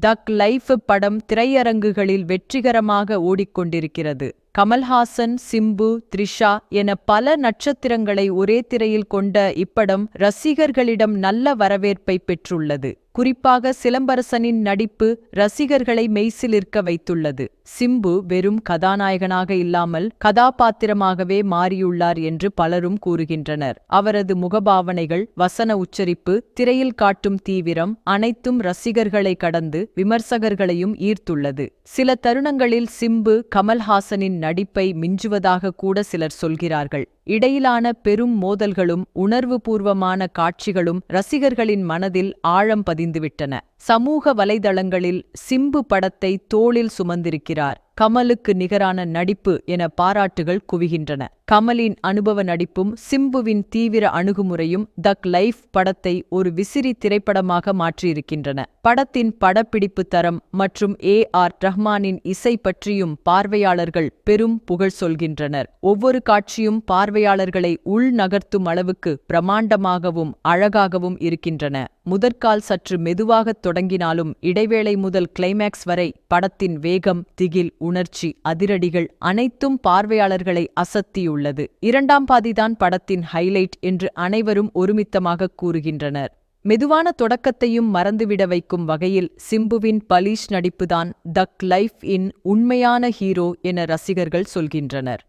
தக் லைஃப் படம் திரையரங்குகளில் வெற்றிகரமாக ஓடிக்கொண்டிருக்கிறது. கமல்ஹாசன் சிம்பு த்ரிஷா என பல நட்சத்திரங்களை ஒரே திரையில் கொண்ட இப்படம் ரசிகர்களிடம் நல்ல வரவேற்பை பெற்றுள்ளது. குறிப்பாக சிலம்பரசனின் நடிப்பு ரசிகர்களை மெய்சிலிருக்க வைத்துள்ளது. சிம்பு வெறும் கதாநாயகனாக இல்லாமல் கதாபாத்திரமாகவே மாறியுள்ளார் என்று பலரும் கூறுகின்றனர். அவரது முகபாவனைகள் வசன உச்சரிப்பு திரையில் காட்டும் தீவிரம் அனைத்தும் ரசிகர்களை கடந்து விமர்சகர்களையும் ஈர்த்துள்ளது. சில தருணங்களில் சிம்பு கமல்ஹாசனின் நடிப்பை மிஞ்சுவதாக கூட சிலர் சொல்கிறார்கள். இடையிலான பெரும் மோதல்களும் உணர்வுபூர்வமான காட்சிகளும் ரசிகர்களின் மனதில் ஆழம் பதிந்துவிட்டன. சமூக வலைதளங்களில் சிம்பு படத்தை தோளில் சுமந்திருக்கிறார். கமலுக்கு நிகரான நடிப்பு என பாராட்டுகள் குவிகின்றன. கமலின் அனுபவ நடிப்பும் சிம்புவின் தீவிர அணுகுமுறையும் தக் லைஃப் படத்தை ஒரு விசிறி திரைப்படமாக மாற்றியிருக்கின்றன. படத்தின் படப்பிடிப்பு தரம் மற்றும் ஏ ஆர் ரஹ்மானின் இசை பற்றியும் பார்வையாளர்கள் பெரும் புகழ் சொல்கின்றனர். ஒவ்வொரு காட்சியும் பார்வையாளர்களை உள் நகர்த்தும் அளவுக்கு பிரமாண்டமாகவும் அழகாகவும் இருக்கின்றன. முதற்கால் சற்று மெதுவாகத் தொடங்கினாலும் இடைவேளை முதல் கிளைமேக்ஸ் வரை படத்தின் வேகம் திகில் உணர்ச்சி அதிரடிகள் அனைத்தும் பார்வையாளர்களை அசத்தியுள்ளது. இரண்டாம் பாதிதான் படத்தின் ஹைலைட் என்று அனைவரும் ஒருமித்தமாக கூறுகின்றனர். மெதுவான தொடக்கத்தையும் மறந்துவிட வைக்கும் வகையில் சிம்புவின் பலீஷ் நடிப்புதான் தக் லைஃப் இன் உண்மையான ஹீரோ என ரசிகர்கள் சொல்கின்றனர்.